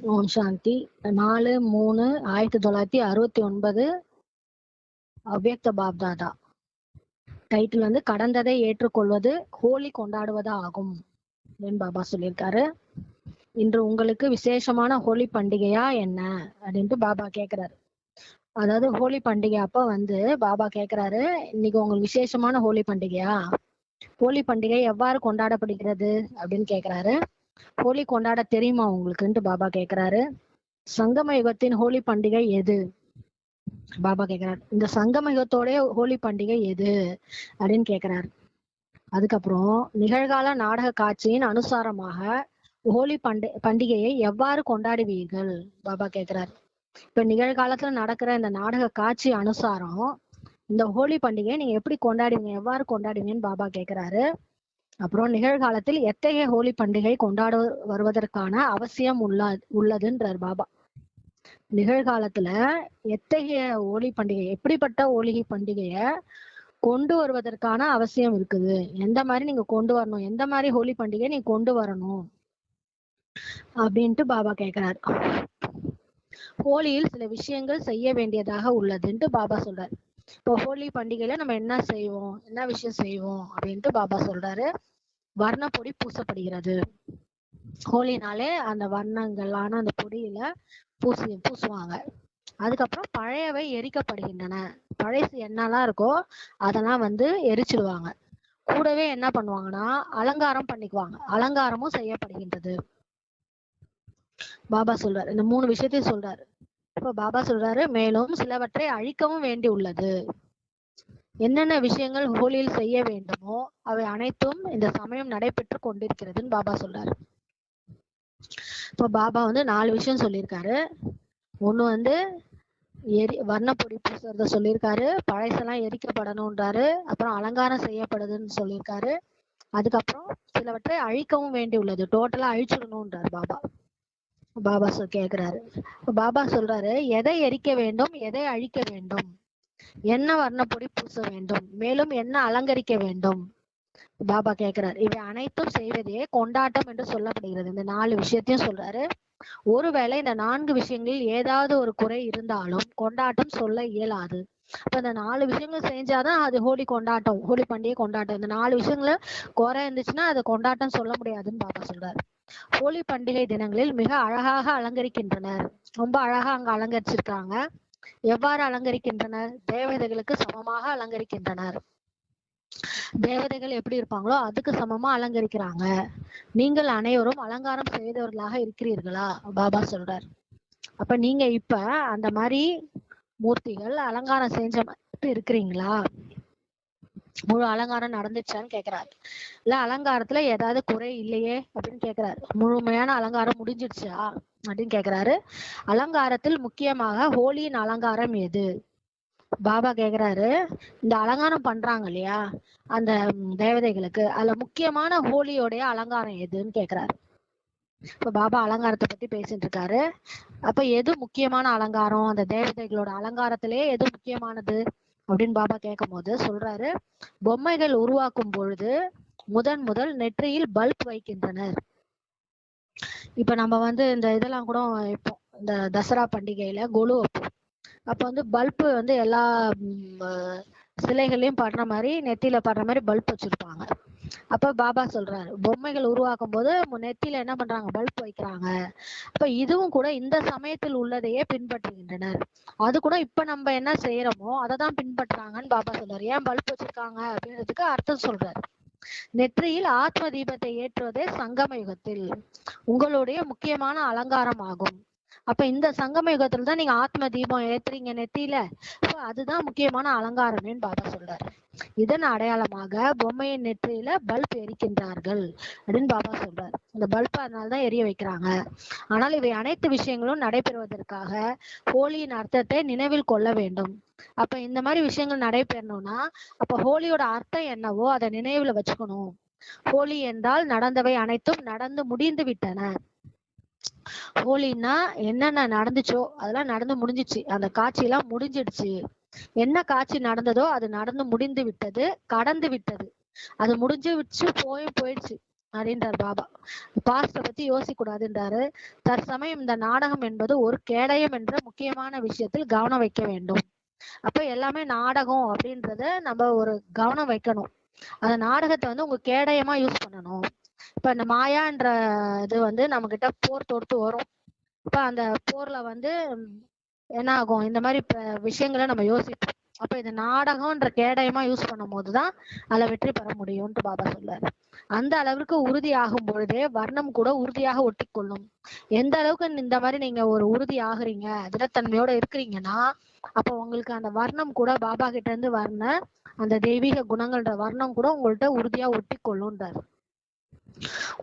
ஓம் சாந்தி. நாலு மூணு ஆயிரத்தி தொள்ளாயிரத்தி அறுபத்தி ஒன்பது அவ்யக்த பாப்தாதா. டைட்டில் வந்து கடந்ததை ஏற்றுக்கொள்வது ஹோலி கொண்டாடுவதா ஆகும் அப்படின்னு பாபா சொல்லியிருக்காரு. இன்று உங்களுக்கு விசேஷமான ஹோலி பண்டிகையா என்ன அப்படின்ட்டு பாபா கேட்கிறாரு அதாவது ஹோலி பண்டிகை அப்ப வந்து பாபா கேட்கிறாரு இன்னைக்கு உங்களுக்கு விசேஷமான ஹோலி பண்டிகையா? ஹோலி பண்டிகை எவ்வாறு கொண்டாடப்படுகிறது அப்படின்னு கேக்குறாரு. ஹோலி கொண்டாட தெரியுமா உங்களுக்குன்ட்டு பாபா கேக்குறாரு. சங்கம யுகத்தின் ஹோலி பண்டிகை எது? பாபா கேக்குறாரு. இந்த சங்கம யுகத்தோடைய ஹோலி பண்டிகை எது? அப்படின்னு கேக்குறாரு. அதுக்கப்புறம் நிகழ்கால நாடக காட்சியின் அனுசாரமாக ஹோலி பண்டி பண்டிகையை எவ்வாறு கொண்டாடுவீர்கள்? பாபா கேக்குறாரு. இப்ப நிகழ்காலத்துல நடக்கிற இந்த நாடக காட்சி அனுசாரம் இந்த ஹோலி பண்டிகையை நீங்க எப்படி கொண்டாடுவீங்க? எவ்வாறு கொண்டாடுவீங்கன்னு பாபா கேக்குறாரு. அப்புறம் நிகழ்காலத்தில் எத்தகைய ஹோலி பண்டிகை கொண்டாட வருவதற்கான அவசியம் உள்ள உள்ளதுன்றார் பாபா. நிகழ்காலத்துல எத்தகைய ஹோலி பண்டிகை எப்படிப்பட்ட ஹோலி பண்டிகைய கொண்டு வருவதற்கான அவசியம் இருக்குது? எந்த மாதிரி நீங்க கொண்டு வரணும்? எந்த மாதிரி ஹோலி பண்டிகை நீங்க கொண்டு வரணும்? அப்படின்ட்டு பாபா கேக்குறாரு. ஹோலியில் சில விஷயங்கள் செய்ய வேண்டியதாக உள்ளதுன்ட்டு பாபா சொல்றாரு. இப்போ ஹோலி பண்டிகையில நம்ம என்ன செய்வோம்? என்ன விஷயம் செய்வோம்? அப்படின்ட்டு பாபா சொல்றாரு. வர்ணப்பொடி பூசப்படுகிறது. ஹோலினாலே அந்த வர்ணங்களான அந்த பொடியில பூசி பூசுவாங்க. அதுக்கப்புறம் பழையவை எரிக்கப்படுகின்றன. பழசு என்னெல்லாம் இருக்கோ அதெல்லாம் வந்து எரிச்சிடுவாங்க. கூடவே என்ன பண்ணுவாங்கன்னா அலங்காரம் பண்ணிக்குவாங்க. அலங்காரமும் செய்யப்படுகின்றது. பாபா சொல்றாரு. இந்த மூணு விஷயத்தையும் சொல்றாரு. இப்ப பாபா சொல்றாரு மேலும் சிலவற்றை அழிக்கவும் வேண்டி உள்ளது என்னென்ன விஷயங்கள் ஹோலியில் செய்ய வேண்டுமோ அவை அனைத்தும் இந்த சமயம் நடைபெற்று கொண்டிருக்கிறதுன்னு பாபா சொல்றாரு. இப்போ பாபா வந்து நாலு விஷயம் சொல்லியிருக்காரு. ஒண்ணு வந்து எரி வர்ணப்பொடி பூசுறத சொல்லியிருக்காரு. பழசெல்லாம் எரிக்கப்படணும்ன்றாரு. அப்புறம் அலங்காரம் செய்யப்படுதுன்னு சொல்லியிருக்காரு. அதுக்கப்புறம் சிலவற்றை அழிக்கவும் வேண்டி உள்ளது. டோட்டலா அழிச்சிடணும்ன்றாரு பாபா. பாபா சொல் கேட்குறாரு பாபா சொல்றாரு எதை எரிக்க வேண்டும்? எதை அழிக்க வேண்டும்? என்ன வர்ணப்பொடி பூச வேண்டும்? மேலும் என்ன அலங்கரிக்க வேண்டும்? பாபா கேட்கிறார் இவை அனைத்தும் செய்வதே கொண்டாட்டம் என்று சொல்லப்படுகிறது. இந்த நாலு விஷயத்தையும் சொல்றாரு. ஒருவேளை இந்த நான்கு விஷயங்களில் ஏதாவது ஒரு குறை இருந்தாலும் கொண்டாட்டம் சொல்ல இயலாது. அப்ப இந்த நாலு விஷயங்கள் செஞ்சாதான் அது ஹோலி கொண்டாட்டம் ஹோலி பண்டிகை கொண்டாட்டம். இந்த நாலு விஷயங்கள குறை இருந்துச்சுன்னா அது கொண்டாட்டம் சொல்ல முடியாதுன்னு பாபா சொல்றாரு. ஹோலி பண்டிகை தினங்களில் மிக அழகாக அலங்கரிக்கின்றனர். ரொம்ப அழகா அங்க அலங்கரிச்சிருக்காங்க. எவ்வாறு அலங்கரிக்கின்றனர்? தேவதைகளுக்கு சமமாக அலங்கரிக்கின்றனர். தேவதைகள் எப்படி இருப்பாங்களோ அதுக்கு சமமா அலங்கரிக்கிறாங்க. நீங்கள் அனைவரும் அலங்காரம் செய்தவர்களாக இருக்கிறீர்களா? பாபா சொல்றார். அப்ப நீங்க இப்ப அந்த மாதிரி மூர்த்திகள் அலங்காரம் செஞ்ச மாதிரி இருக்கிறீங்களா? முழு அலங்காரம் நடந்துச்சான்னு கேக்குறாரு. இல்ல அலங்காரத்துல ஏதாவது குறை இல்லையே அப்படின்னு கேக்குறாரு. முழுமையான அலங்காரம் முடிஞ்சிடுச்சா அப்படின்னு கேக்குறாரு. அலங்காரத்தில் முக்கியமாக ஹோலியின் அலங்காரம் எது? பாபா கேக்குறாரு இந்த அலங்காரம் பண்றாங்க இல்லையா? அந்த தேவதைகளுக்கு அதுல முக்கியமான ஹோலியோடைய அலங்காரம் எதுன்னு கேக்குறாரு. இப்ப பாபா அலங்காரத்தை பத்தி பேசிட்டு இருக்காரு. அப்ப எது முக்கியமான அலங்காரம்? அந்த தேவதைகளோட அலங்காரத்திலே எது முக்கியமானது? அப்படின்னு பாபா கேட்கும் போது சொல்றாரு பொம்மைகள் உருவாக்கும் பொழுது முதன் முதல் நெற்றியில் பல்ப் வைக்கின்றனர். இப்ப நம்ம வந்து இந்த இதெல்லாம் கூட இப்போ இந்த தசரா பண்டிகையில கொலு வைப்போம். அப்ப வந்து பல்ப் வந்து எல்லா சிலைகளையும் படுற மாதிரி நெத்தியில படுற மாதிரி பல்ப் வச்சிருப்பாங்க. அப்ப பாபா சொல்றாரு பொம்மைகள் உருவாக்கும் போது நெத்தியில என்ன பண்றாங்க? பல்ப் வைக்கிறாங்க. அப்ப இதுவும் கூட இந்த சமயத்தில் உள்ளதையே பின்பற்றுகின்றனர். அது கூட இப்ப நம்ம என்ன செய்யறோமோ அதை தான் பின்பற்றுறாங்கன்னு பாபா சொல்றாரு. ஏன் பல்ப் வச்சிருக்காங்க அப்படின்றதுக்கு அர்த்தம் சொல்றாரு. நெற்றியில் ஆத்ம தீபத்தை ஏற்றுவதே சங்கம யுகத்தில் உங்களுடைய முக்கியமான அலங்காரம் ஆகும். அப்ப இந்த சங்கம யுகத்துல தான் நீங்க ஆத்ம தீபம் ஏத்துறீங்க நெத்தியில. அதுதான் முக்கியமான அலங்காரமேன்னு பாபா சொல்றாரு. இதன் அடையாளமாக பொம்மையின் நெற்றியில பல்ப் எரிக்கின்றார்கள் அப்படின்னு பாபா சொல்றாரு. இந்த பல்ப் அதனாலதான் எரிய வைக்கிறாங்க. ஆனால் இவை அனைத்து விஷயங்களும் நடைபெறுவதற்காக ஹோலியின் அர்த்தத்தை நினைவில் கொள்ள வேண்டும். அப்ப இந்த மாதிரி விஷயங்கள் நடைபெறணும்னா அப்ப ஹோலியோட அர்த்தம் என்னவோ அதை நினைவுல வச்சுக்கணும். ஹோலி என்றால் நடந்தவை அனைத்தும் நடந்து முடிந்து விட்டன. ஹோலின்னா என்னென்ன நடந்துச்சோ அதெல்லாம் நடந்து முடிஞ்சிச்சு. அந்த காட்சி எல்லாம் முடிஞ்சிடுச்சு. என்ன காட்சி நடந்ததோ அது நடந்து முடிந்து விட்டது கடந்து விட்டது. அது முடிஞ்சு விட்டு போய் போயிடுச்சு அப்படின்றார் பாபா. பாஸ்ட பத்தி யோசிக்க கூடாதுன்றாரு தற்சமயம் இந்த நாடகம் என்பது ஒரு கேடயம் என்ற முக்கியமான விஷயத்தில் கவனம் வைக்க வேண்டும். அப்ப எல்லாமே நாடகம் அப்படின்றத நம்ம ஒரு கவனம் வைக்கணும். அந்த நாடகத்தை வந்து உங்க கேடயமா யூஸ் பண்ணணும். இப்ப இந்த மாயான்ற இது வந்து நம்ம கிட்ட போர் தொடுத்து வரும். இப்ப அந்த போர்ல வந்து என்ன ஆகும் இந்த மாதிரி இப்ப விஷயங்களை நம்ம யோசிப்போம். அப்ப இந்த நாடகம்ன்ற கேடயமா யூஸ் பண்ணும் போதுதான் அதுல வெற்றி பெற முடியும்னு பாபா சொல்றாரு. அந்த அளவிற்கு உறுதி ஆகும் பொழுதே வர்ணம் கூட உறுதியாக ஒட்டிக்கொள்ளும். எந்த அளவுக்கு இந்த மாதிரி நீங்க ஒரு உறுதி ஆகுறீங்க திடத்தன்மையோட இருக்கிறீங்கன்னா அப்ப உங்களுக்கு அந்த வர்ணம் கூட பாபா கிட்ட இருந்து வர்ண அந்த தெய்வீக குணங்கள்ன்ற வர்ணம் கூட உங்கள்ட்ட உறுதியா ஒட்டி கொள்ளும்ன்றாரு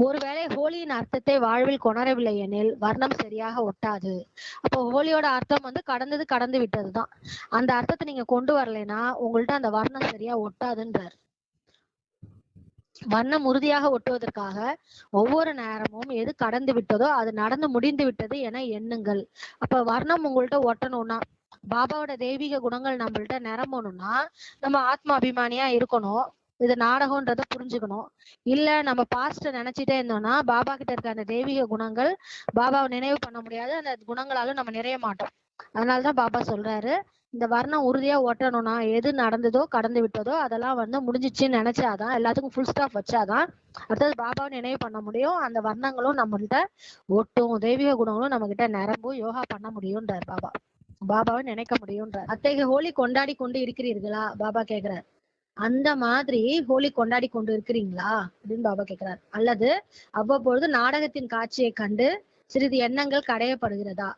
ஒருவேளை ஹோலியின் அர்த்தத்தை வாழ்வில் கொணரவில்லை எனில் வர்ணம் சரியாக ஒட்டாது. அப்போ ஹோலியோட அர்த்தம் வந்து கடந்தது கடந்து விட்டதுதான். அந்த அர்த்தத்தை நீங்க கொண்டு வரலைன்னா உங்கள்ட்ட அந்த வர்ணம் சரியா ஒட்டாதுன்றார். வண்ணம் உறுதியாக ஒட்டுவதற்காக ஒவ்வொரு நேரமும் எது கடந்து விட்டதோ அது நடந்து முடிந்து விட்டது என எண்ணுங்கள். அப்ப வர்ணம் உங்கள்ட்ட ஒட்டணும்னா பாபாவோட தெய்வீக குணங்கள் நம்மள்ட்ட நிரம்பணும்னா நம்ம ஆத்மா அபிமானியா இருக்கணும். இது நாடகம்ன்றத புரிஞ்சுக்கணும். இல்ல நம்ம பாஸ்ட நினைச்சிட்டே இருந்தோம்னா பாபா கிட்ட இருக்க அந்த தெய்வீக குணங்கள் பாபாவை நினைவு பண்ண முடியாது. அந்த குணங்களாலும் நம்ம நிறைய மாட்டோம். அதனாலதான் பாபா சொல்றாரு இந்த வர்ணம் உறுதியா ஒட்டணும்னா எது நடந்ததோ கடந்து விட்டதோ அதெல்லாம் வந்து முடிஞ்சிச்சுன்னு நினைச்சாதான் எல்லாத்துக்கும் ஃபுல் ஸ்டாப் வச்சாதான் அடுத்தது பாபாவை நினைவு பண்ண முடியும். அந்த வர்ணங்களும் நம்மள்கிட்ட ஒட்டும் தெய்வீக குணங்களும் நம்ம கிட்ட நிரம்பும். யோகா பண்ண முடியும்ன்றார் பாபா. பாபாவை நினைக்க முடியும்ன்றார். அத்தகைய ஹோலி கொண்டாடி கொண்டு இருக்கிறீர்களா? பாபா கேக்குறாரு. அந்த மாதிரி ஹோலி கொண்டாடி கொண்டு இருக்கிறீங்களா அப்படின்னு பாபா கேட்கிறார் அல்லது அவ்வப்பொழுது நாடகத்தின் காட்சியை கண்டு சிறிது எண்ணங்கள் கடையப்படுகிறதா?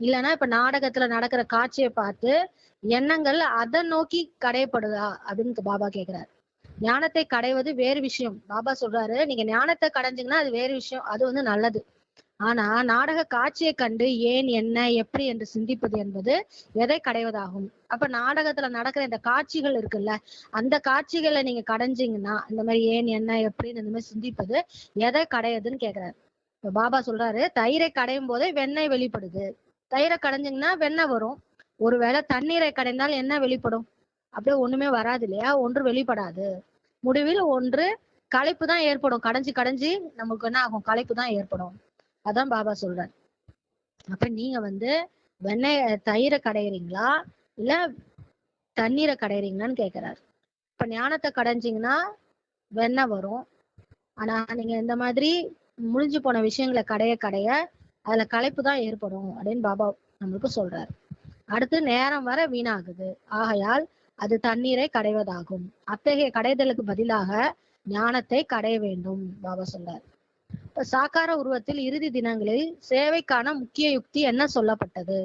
இல்லைன்னா இப்ப நாடகத்துல நடக்கிற காட்சியை பார்த்து எண்ணங்கள் அதை நோக்கி கடையப்படுதா? அப்படின்னு பாபா கேக்குறாரு. ஞானத்தை கடைவது வேறு விஷயம். பாபா சொல்றாரு நீங்க ஞானத்தை கடைஞ்சிங்கன்னா அது வேறு விஷயம். அது வந்து நல்லது. ஆனா நாடக காட்சியை கண்டு ஏன் என்ன எப்படி என்று சிந்திப்பது என்பது எதை கடைவதாகும்? அப்ப நாடகத்துல நடக்கிற இந்த காட்சிகள் இருக்குல்ல அந்த காட்சிகளை நீங்க கடைஞ்சிங்கன்னா இந்த மாதிரி ஏன் என்ன எப்படின்னு இந்த மாதிரி சிந்திப்பது எதை கடையுதுன்னு கேக்குறாரு இப்ப பாபா சொல்றாரு தயிரை கடையும் போதே வெண்ணெய் வெளிப்படுது. தயிரை கடைஞ்சிங்கன்னா வெண்ணெய் வரும். ஒருவேளை தண்ணீரை கடைந்தால் என்ன வெளிப்படும்? அப்படியே ஒண்ணுமே வராது இல்லையா? ஒன்று வெளிப்படாது. முடிவில் ஒன்று களைப்பு தான் ஏற்படும். கடைஞ்சு கடைஞ்சி நமக்கு என்ன ஆகும்? களைப்பு தான் ஏற்படும். அதான் பாபா சொல்றார். அப்ப நீங்க வந்து வெண்ணெய் தயிரை கடையிறீங்களா? இல்ல தண்ணீரை கடையிறீங்களான்னு கேக்குறாரு. இப்ப ஞானத்தை கடைஞ்சிங்கன்னா வெண்ணெய் வரும். ஆனா நீங்க இந்த மாதிரி முடிஞ்சு போன விஷயங்களை கடைய கடைய அதுல களைப்பு தான் ஏற்படும் அப்படின்னு பாபா நம்மளுக்கு சொல்றாரு. அடுத்து நேரம் வர வீணாகுது. ஆகையால் அது தண்ணீரை கடைவதாகும். அத்தகைய கடைதலுக்கு பதிலாக ஞானத்தை கடைய வேண்டும் பாபா சொல்றார். சாக்கார உருவத்தில் இறுதி தினங்களில் சேவைக்கான முக்கிய யுக்தி என்ன சொல்லப்பட்டது?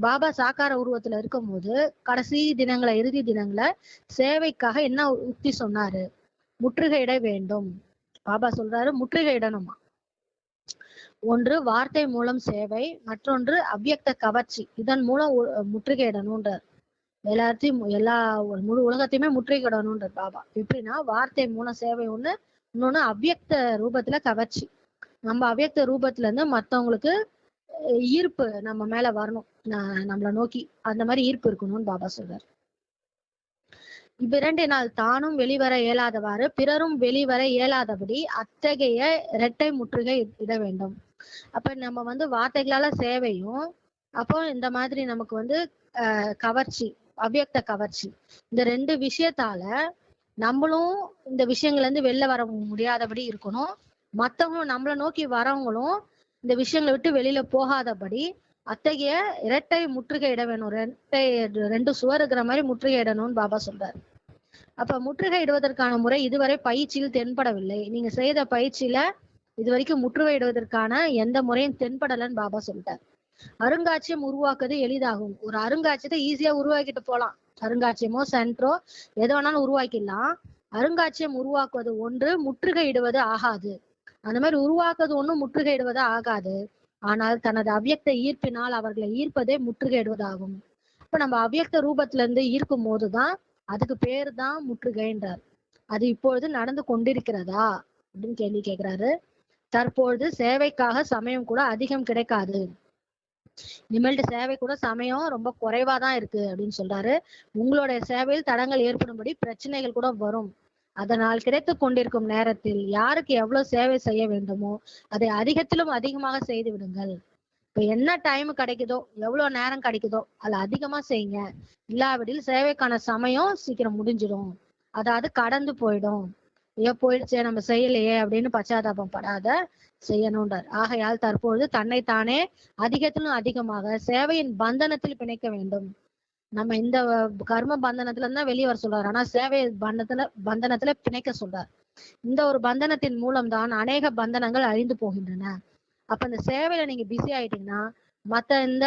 பாபா சாக்கார உருவத்துல இருக்கும்போது கடைசி தினங்களை இறுதி தினங்களை சேவைக்காக என்ன யுக்தி சொன்னாரு? முற்றுகையிட வேண்டும். பாபா சொல்றாரு முற்றுகையிடணுமா? ஒன்று வார்த்தை மூலம் சேவை மற்றொன்று அவ்வியக்த கவர்ச்சி. இதன் மூலம் முற்றுகையிடணும்ன்றார். எல்லாத்தையும் எல்லா முழு உலகத்தையுமே முற்றுகையிடணும்ன்றார் பாபா. எப்படின்னா வார்த்தை மூலம் சேவை ஒண்ணு இன்னொன்னு அவ்யக்த ரூபத்துல கவர்ச்சி. நம்ம அவ்யக்த ரூபத்துல இருந்து மத்தவங்களுக்கு ஈர்ப்பு நம்ம மேல வரணும். நம்மள நோக்கி. அந்த மாதிரி ஈர்ப்பு இருக்கணும்னு பாபா சொல்றார். இவ்விரண்டினால் தானும் வெளிவர இயலாதவாறு பிறரும் வெளிவர இயலாதபடி அத்தகைய இரட்டை முற்றுகை இட வேண்டும். அப்ப நம்ம வந்து வார்த்தைகளால சேவையும் அப்போ இந்த மாதிரி நமக்கு வந்து கவர்ச்சி அவ்வியக்த கவர்ச்சி. இந்த ரெண்டு விஷயத்தால நம்மளும் இந்த விஷயங்கள்ல இருந்து வெளில வர முடியாதபடி இருக்கணும். மத்தவங்களும் நம்மளை நோக்கி வரவங்களும் இந்த விஷயங்களை விட்டு வெளியில போகாதபடி அத்தகைய இரட்டை முற்றுகையிட வேணும். இரட்டை ரெண்டு சுவர் இருக்கிற மாதிரி முற்றுகையிடணும்னு பாபா சொல்றாரு. அப்ப முற்றுகை இடுவதற்கான முறை இதுவரை பயிற்சியில் தென்படவில்லை. நீங்க செய்த பயிற்சியில இது வரைக்கும் முற்றுகையிடுவதற்கான எந்த முறையும் தென்படலன்னு பாபா சொல்லிட்டார். அருங்காட்சியம் உருவாக்குறது எளிதாகும். ஒரு அருங்காட்சியத்தை ஈஸியா உருவாக்கிட்டு போலாம். அருங்காட்சியமோ சென்ட்ரோ எது வேணாலும் உருவாக்கிடலாம். அருங்காட்சியம் உருவாக்குவது ஒன்று முற்றுகையிடுவது ஆகாது. அந்த மாதிரி உருவாக்குவது ஒண்ணும் முற்றுகையிடுவது ஆகாது. ஆனால் தனது அவ்வியக்த ஈர்ப்பினால் அவர்களை ஈர்ப்பதே முற்றுகையிடுவதாகும். இப்ப நம்ம அவ்வியக்த ரூபத்துல இருந்து ஈர்க்கும் போதுதான் அதுக்கு பேர் தான் முற்றுகைன்றார். அது இப்பொழுது நடந்து கொண்டிருக்கிறதா அப்படின்னு கேள்வி கேட்கிறாரு தற்பொழுது சேவைக்காக சமயம் கூட அதிகம் கிடைக்காது. இனிமேல்ட்டு சேவை கூட சமயம் ரொம்ப குறைவா தான் இருக்கு அப்படின்னு சொல்றாரு. உங்களுடைய சேவையில் தடங்கள் ஏற்படும்படி பிரச்சனைகள் கூட வரும். அதனால் கிடைத்துக் கொண்டிருக்கும் நேரத்தில் யாருக்கு எவ்வளவு சேவை செய்ய வேண்டுமோ அதை அதிகத்திலும் அதிகமாக செய்து விடுங்கள். இப்ப என்ன டைம் கிடைக்குதோ எவ்வளவு நேரம் கிடைக்குதோ அதுல அதிகமா செய்யுங்க. இல்லாவிடில் சேவைக்கான சமயம் சீக்கிரம் முடிஞ்சிடும். அதாவது கடந்து போயிடும். ஐயோ போயிடுச்சே நம்ம செய்யலையே அப்படின்னு பச்சாதாபம் படாத செய்யணும்ன்றார். ஆகையால் தற்பொழுது தன்னைத்தானே அதிகத்திலும் அதிகமாக சேவையின் பந்தனத்தில் பிணைக்க வேண்டும். நம்ம இந்த கர்ம பந்தனத்துல இருந்தா வெளியே வர சொல்றாரு. ஆனா சேவை பந்தத்துல பந்தனத்துல பிணைக்க சொல்றாரு. இந்த ஒரு பந்தனத்தின் மூலம்தான் அநேக பந்தனங்கள் அழிந்து போகின்றன. அப்ப இந்த சேவையில நீங்க பிஸி ஆயிட்டீங்கன்னா மத்த இந்த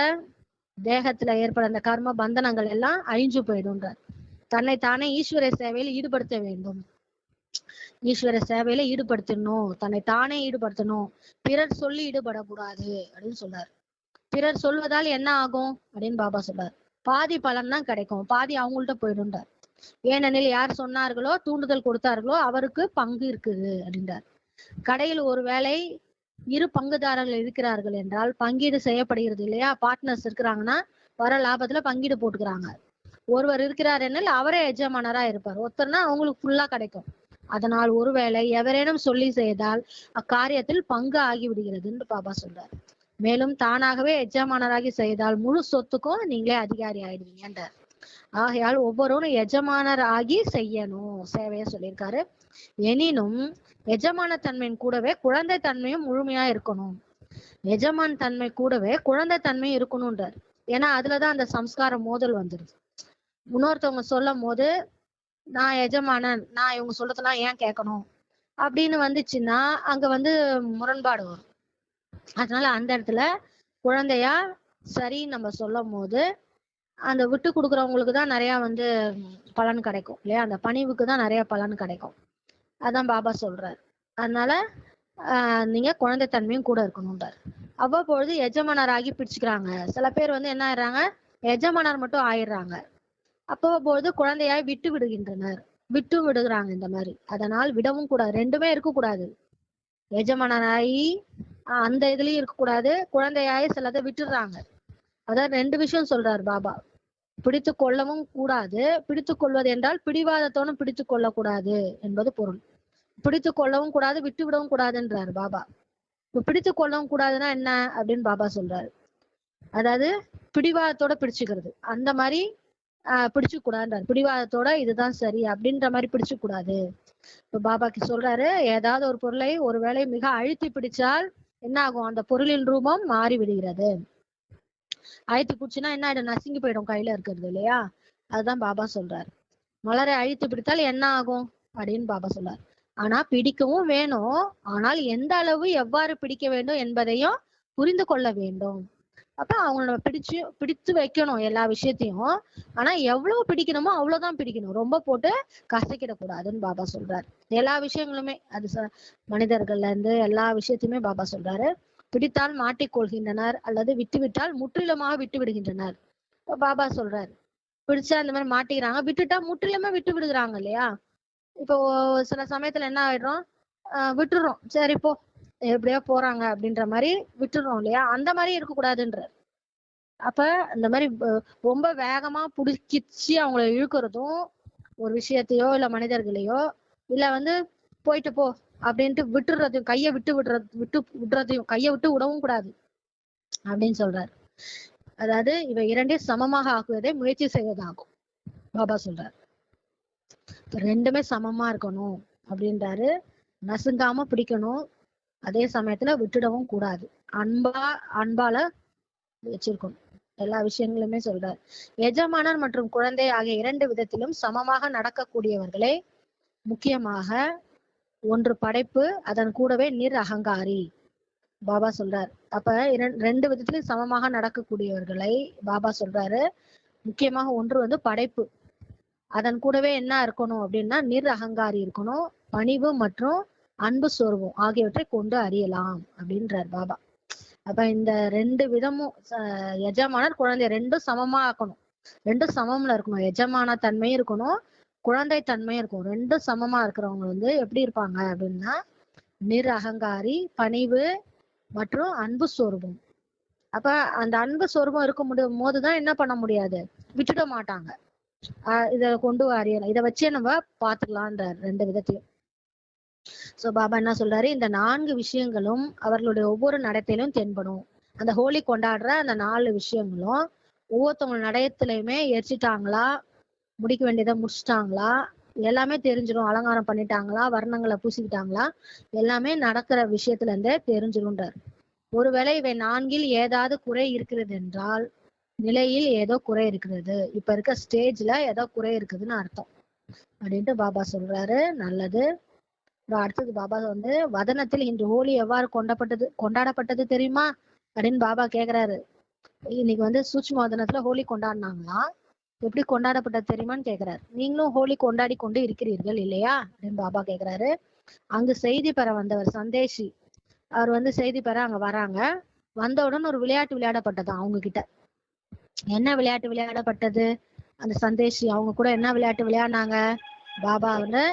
தேகத்துல ஏற்பட அந்த கர்ம பந்தனங்கள் எல்லாம் அழிஞ்சு போயிடும்ன்றார். தானே ஈஸ்வர சேவையில் ஈடுபடுத்த வேண்டும். ஈஸ்வர சேவையில ஈடுபடுத்தணும். தன்னை தானே ஈடுபடுத்தணும். பிறர் சொல்லி ஈடுபடக்கூடாது அப்படின்னு சொல்றாரு. பிறர் சொல்வதால் என்ன ஆகும் அப்படின்னு பாபா சொல்றாரு. பாதி பலன் தான் கிடைக்கும். பாதி அவங்கள்ட்ட போயிடும்ன்றார். ஏனெனில் யார் சொன்னார்களோ தூண்டுதல் கொடுத்தார்களோ அவருக்கு பங்கு இருக்குது அப்படின்றார். கடையில் ஒருவேளை இரு பங்குதாரர்கள் இருக்கிறார்கள் என்றால் பங்கீடு செய்யப்படுகிறது இல்லையா? பார்ட்னர்ஸ் இருக்கிறாங்கன்னா வர லாபத்துல பங்கீடு போட்டுக்கிறாங்க. ஒருவர் இருக்கிறார் எனில் அவரே எஜமானரா இருப்பார். ஒருத்தர்னா அவங்களுக்கு ஃபுல்லா கிடைக்கும். அதனால் ஒருவேளை எவரேனும் சொல்லி செய்தால் அக்காரியத்தில் பங்கு ஆகிவிடுகிறதுன்னு என்று பாபா சொல்றாரு. மேலும் தானாகவே எஜமானராகி செய்தால் முழு சொத்துக்கும் நீங்களே அதிகாரி ஆயிடுவீங்கன்றார் ஆகையால் ஒவ்வொருவரும் எஜமானர் ஆகி செய்யணும் சேவைய சொல்லியிருக்காரு. எனினும் எஜமான தன்மையின் கூடவே குழந்தை தன்மையும் முழுமையா இருக்கணும். எஜமான் தன்மை கூடவே குழந்தை தன்மையும் இருக்கணும்ன்றார் ஏன்னா அதுலதான் அந்த சம்ஸ்கார மோதல் வந்துருது. இன்னொருத்தவங்க சொல்லும் போது நான் எஜமானன் நான் இவங்க சொல்றதெல்லாம் ஏன் கேட்கணும்? அப்படின்னு வந்துச்சுன்னா அங்க வந்து முரண்பாடு வரும். அதனால அந்த இடத்துல குழந்தையா சரின்னு நம்ம சொல்லும் போது அந்த விட்டு கொடுக்குறவங்களுக்கு தான் நிறைய வந்து பலன் கிடைக்கும் இல்லையா? அந்த பணிவுக்கு தான் நிறைய பலன் கிடைக்கும். அதான் பாபா சொல்றாரு. அதனால ஆஹ் நீங்க குழந்தைத்தன்மையும் கூட இருக்கணும்ன்றார் அவ்வப்பொழுது எஜமானராகி பிடிச்சுக்கிறாங்க. சில பேர் வந்து என்ன ஆயிடுறாங்க? எஜமானர் மட்டும் ஆயிடுறாங்க. அப்பப்பொழுது குழந்தையாய் விட்டு விடுகின்றனர். விட்டு விடுகிறாங்க இந்த மாதிரி. அதனால் விடவும் கூடாது. ரெண்டுமே இருக்கக்கூடாது. எஜமானராகி அந்த இதுலயும் இருக்கக்கூடாது. குழந்தையாய சிலதை விட்டுடுறாங்க அதான் ரெண்டு விஷயம் சொல்றாரு பாபா. பிடித்து கொள்ளவும் கூடாது. பிடித்து கொள்வது என்றால் பிடிவாதத்தோடும் பிடித்து கொள்ளக்கூடாது என்பது பொருள். பிடித்து கொள்ளவும் கூடாது விட்டு விடவும் கூடாதுன்றாரு பாபா. இப்ப பிடித்து கொள்ளவும் கூடாதுன்னா என்ன அப்படின்னு பாபா சொல்றாரு. அதாவது பிடிவாதத்தோட பிடிச்சுக்கிறது. அந்த மாதிரி ஆஹ் பிடிச்சு கூடாதுன்றாரு. பிடிவாதத்தோட இதுதான் சரி அப்படின்ற மாதிரி பிடிச்சு கூடாது. இப்ப பாபாக்கு சொல்றாரு ஏதாவது ஒரு பொருளை ஒருவேளை மிக அழுத்தி பிடிச்சால் என்ன ஆகும் அந்த பொருளின் ரூபம் மாறி விடுகிறது அழைத்து பிடிச்சுன்னா என்ன ஆயிடும் நசுங்கி போயிடும் கையில இருக்கிறது இல்லையா? அதுதான் பாபா சொல்றாரு. மலரை அழித்து பிடித்தால் என்ன ஆகும் அப்படின்னு பாபா சொல்றாரு. ஆனா பிடிக்கவும் வேணும். ஆனால் எந்த அளவு எவ்வாறு பிடிக்க வேண்டும் என்பதையும் புரிந்து கொள்ள வேண்டும். அப்ப அவங்கள நம்ம பிடிச்சு பிடித்து வைக்கணும் எல்லா விஷயத்தையும். ஆனா எவ்வளவு பிடிக்கணுமோ அவ்வளவுதான் பிடிக்கணும். ரொம்ப போட்டு கசக்கிடக்கூடாதுன்னு பாபா சொல்றாரு. எல்லா விஷயங்களுமே அது ச- மனிதர்கள்ல இருந்து எல்லா விஷயத்தையுமே பாபா சொல்றாரு. பிடித்தால் மாட்டிக்கொள்கின்றனர் அல்லது விட்டுவிட்டால் முற்றிலுமாக விட்டு விடுகின்றனர். இப்ப பாபா சொல்றாரு. பிடிச்சா இந்த மாதிரி மாட்டிக்கிறாங்க. விட்டுட்டா முற்றிலுமே விட்டு விடுகிறாங்க இல்லையா? இப்போ சில சமயத்துல என்ன ஆயிடுறோம் ஆஹ் விட்டுறோம். சரி போ. எப்படியோ போறாங்க அப்படின்ற மாதிரி விட்டுறோம் இல்லையா? அந்த மாதிரி இருக்கக்கூடாதுன்றார். அப்ப இந்த மாதிரி ரொம்ப வேகமா புடிச்சிச்சு அவங்கள இழுக்கிறதும் ஒரு விஷயத்தையோ இல்ல மனிதர்களையோ இல்ல வந்து போயிட்டு போ அப்படின்ட்டு விட்டுறதையும் கையை விட்டு விடுறது விட்டு விடுறதையும் கையை விட்டு விடவும் கூடாது அப்படின்னு சொல்றாரு. அதாவது இவை இரண்டையும் சமமாக ஆக்குவதை முயற்சி செய்வதாகும். பாபா சொல்றாரு. ரெண்டுமே சமமா இருக்கணும் அப்படின்றாரு. நசுங்காம பிடிக்கணும். அதே சமயத்துல விட்டுடவும் கூடாது. அன்பா அன்பால வச்சிருக்கணும். எல்லா விஷயங்களுமே சொல்றாரு. எஜமானர் மற்றும் குழந்தை ஆகிய இரண்டு விதத்திலும் சமமாக நடக்கக்கூடியவர்களே முக்கியமாக ஒன்று படைப்பு அதன் கூடவே நிர் அகங்காரி. பாபா சொல்றார். அப்ப இரண்- ரெண்டு விதத்திலும் சமமாக நடக்கக்கூடியவர்களை பாபா சொல்றாரு. முக்கியமாக ஒன்று வந்து படைப்பு. அதன் கூடவே என்ன இருக்கணும் அப்படின்னா நிர் அகங்காரி இருக்கணும். பணிவு மற்றும் அன்பு சொருவம் ஆகியவற்றை கொண்டு அறியலாம் அப்படின்றார் பாபா. அப்ப இந்த ரெண்டு விதமும் எஜமானர் குழந்தை ரெண்டும் சமமா ஆக்கணும். ரெண்டும் சமம்ல இருக்கணும். எஜமான தன்மையும் இருக்கணும் குழந்தை தன்மையும் இருக்கும் ரெண்டும் சமமா இருக்கிறவங்க வந்து எப்படி இருப்பாங்க அப்படின்னா நிர் அகங்காரி பணிவு மற்றும் அன்பு சொருபம் அப்ப அந்த அன்பு சொருபம் இருக்க முடியும் போதுதான் என்ன பண்ண முடியாது? விட்டுட மாட்டாங்க. ஆஹ் இத கொண்டு அறியலாம். இதை வச்சே நம்ம பாத்துக்கலான்றார் ரெண்டு விதத்தையும் சோ பாபா என்ன சொல்றாரு? இந்த நான்கு விஷயங்களும் அவர்களுடைய ஒவ்வொரு நடத்தையிலும் தென்படும். அந்த ஹோலி கொண்டாடுற அந்த நாலு விஷயங்களும் ஒவ்வொருத்தவங்க நடயத்திலயுமே எரிச்சிட்டாங்களா முடிக்க வேண்டியதை முடிச்சிட்டாங்களா? எல்லாமே தெரிஞ்சிடும். அலங்காரம் பண்ணிட்டாங்களா? வர்ணங்களை பூசிக்கிட்டாங்களா? எல்லாமே நடக்கிற விஷயத்துல இருந்தே தெரிஞ்சிரும்ன்றார் ஒருவேளை இவை நான்கில் ஏதாவது குறை இருக்கிறது என்றால் நிலையில் ஏதோ குறை இருக்கிறது. இப்ப இருக்க ஸ்டேஜ்ல ஏதோ குறை இருக்குதுன்னு அர்த்தம். அப்படின்ட்டு பாபா சொல்றாரு. நல்லது. அடுத்தது பாபா வந்து வதனத்தில் இன்று ஹோலி எவ்வாறு கொண்டப்பட்டது கொண்டாடப்பட்டது தெரியுமா? அப்படின்னு பாபா கேக்குறாரு. இன்னைக்கு வந்து சூட்ச்ம வதனத்துல ஹோலி கொண்டாடினாங்களா? எப்படி கொண்டாடப்பட்டது தெரியுமான்னு கேக்குறாரு. நீங்களும் ஹோலி கொண்டாடி கொண்டு இருக்கிறீர்கள் இல்லையா? அப்படின்னு பாபா கேக்குறாரு. அங்கு செய்தி பெற வந்தவர் சந்தேஷி. அவர் வந்து செய்தி பெற அங்க வராங்க. வந்தவுடன் ஒரு விளையாட்டு விளையாடப்பட்டது அவங்க கிட்ட என்ன விளையாட்டு விளையாடப்பட்டது? அந்த சந்தேஷி அவங்க கூட என்ன விளையாட்டு விளையாடினாங்க? பாபா வந்து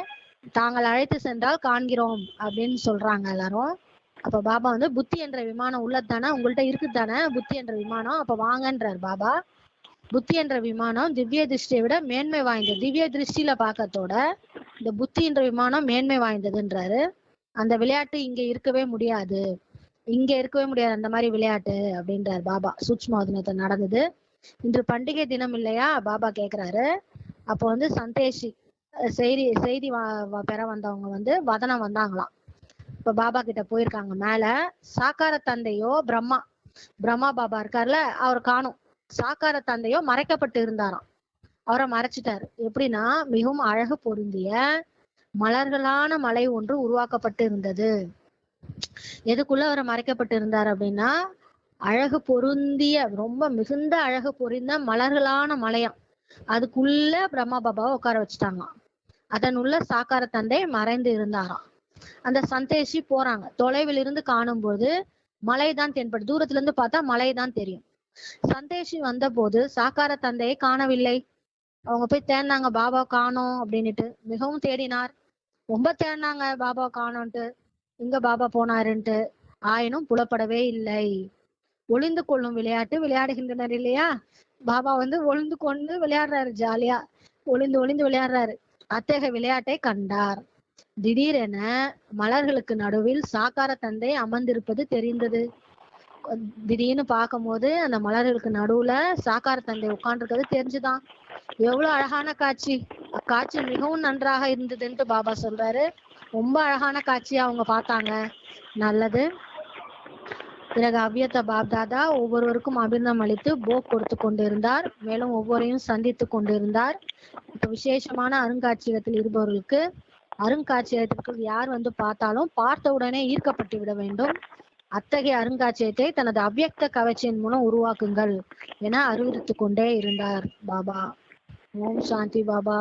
தாங்கள் அழைத்து சென்றால் காண்கிறோம் அப்படின்னு சொல்றாங்க எல்லாரும். அப்ப பாபா வந்து புத்தி என்ற விமானம் உள்ளதானே? உங்கள்கிட்ட உங்கள்ட்ட புத்தி என்ற விமானம்? அப்ப வாங்கன்றார் பாபா. புத்தி என்ற விமானம் திவ்ய திருஷ்டியை விட மேன்மை வாய்ந்தது. திவ்ய திருஷ்டியில பாக்கத்தோட இந்த புத்தி என்ற விமானம் மேன்மை வாய்ந்ததுன்றாரு. அந்த விளையாட்டு இங்க இருக்கவே முடியாது. இங்க இருக்கவே முடியாது அந்த மாதிரி விளையாட்டு அப்படின்றார் பாபா. சூட்ச்ம தினத்தை நடந்தது. இன்று பண்டிகை தினம் இல்லையா? பாபா கேக்குறாரு. அப்போ வந்து சந்தேஷி செய்தி செய்தி பெற வந்தவங்க வந்து வதனம் வந்தாங்களாம். இப்ப பாபா கிட்ட போயிருக்காங்க. மேல சாக்கார தந்தையோ பிரம்மா பிரம்மா பாபா இருக்கார்ல அவர் காணும். சாக்கார தந்தையோ மறைக்கப்பட்டு இருந்தாராம். அவரை மறைச்சிட்டாரு. எப்படின்னா மிகவும் அழகு பொருந்திய மலர்களான மலை ஒன்று உருவாக்கப்பட்டு இருந்தது. எதுக்குள்ள அவர் மறைக்கப்பட்டு இருந்தார் அப்படின்னா அழகு பொருந்திய ரொம்ப மிகுந்த அழகு பொருந்த மலர்களான மலையாம். அதுக்குள்ள பிரம்மா பாபாவை உட்கார வச்சுட்டாங்களாம். அதன் உள்ள சாக்கார தந்தை மறைந்து இருந்தாராம். அந்த சந்தேஷி போறாங்க. தொலைவில் இருந்து காணும்போது மலைதான் தென்படும் தூரத்துல இருந்து பார்த்தா மலைதான் தெரியும். சந்தேஷி வந்தபோது சாக்கார தந்தையை காணவில்லை. அவங்க போய் தேடினாங்க பாபா காணோம் அப்படின்னுட்டு. மிகவும் தேடினார். ரொம்ப தேடினாங்க பாபா காணோன்ட்டு. இங்க பாபா போனாருன்ட்டு. ஆயினும் புலப்படவே இல்லை. ஒளிந்து கொள்ளும் விளையாட்டு விளையாடுகின்றனர் இல்லையா? பாபா வந்து ஒளிந்து கொண்டு விளையாடுறாரு ஜாலியா. ஒளிந்து ஒளிந்து விளையாடுறாரு. அத்தகைய விளையாட்டை கண்டார். திடீரென மலர்களுக்கு நடுவில் சாக்கார தந்தை அமர்ந்திருப்பது தெரிந்தது. திடீர்னு பார்க்கும்போது அந்த மலர்களுக்கு நடுவுல சாக்கார தந்தை உட்கார்ந்திருக்கிறது தெரிஞ்சுதான். எவ்வளவு அழகான காட்சி. காட்சி மிகவும் நன்றாக இருந்ததுன்ட்டு பாபா சொல்றாரு. ரொம்ப அழகான காட்சியை அவங்க பார்த்தாங்க. நல்லது. பிறகு அவ்யத்த பாப்தாதா ஒவ்வொருவருக்கும் அபிர்தம் அளித்து போக் கொடுத்து கொண்டிருந்தார். மேலும் ஒவ்வொரையும் சந்தித்து கொண்டிருந்தார். இப்ப விசேஷமான அருங்காட்சியகத்தில் இருப்பவர்களுக்கு அருங்காட்சியகத்திற்கு யார் வந்து பார்த்தாலும் பார்த்த உடனே ஈர்க்கப்பட்டு விட வேண்டும். அத்தகைய அருங்காட்சியகத்தை தனது அவ்யக்த கவச்சியின் மூலம் உருவாக்குங்கள் என அறிவுறுத்து கொண்டே இருந்தார் பாபா. ஓம் சாந்தி பாபா.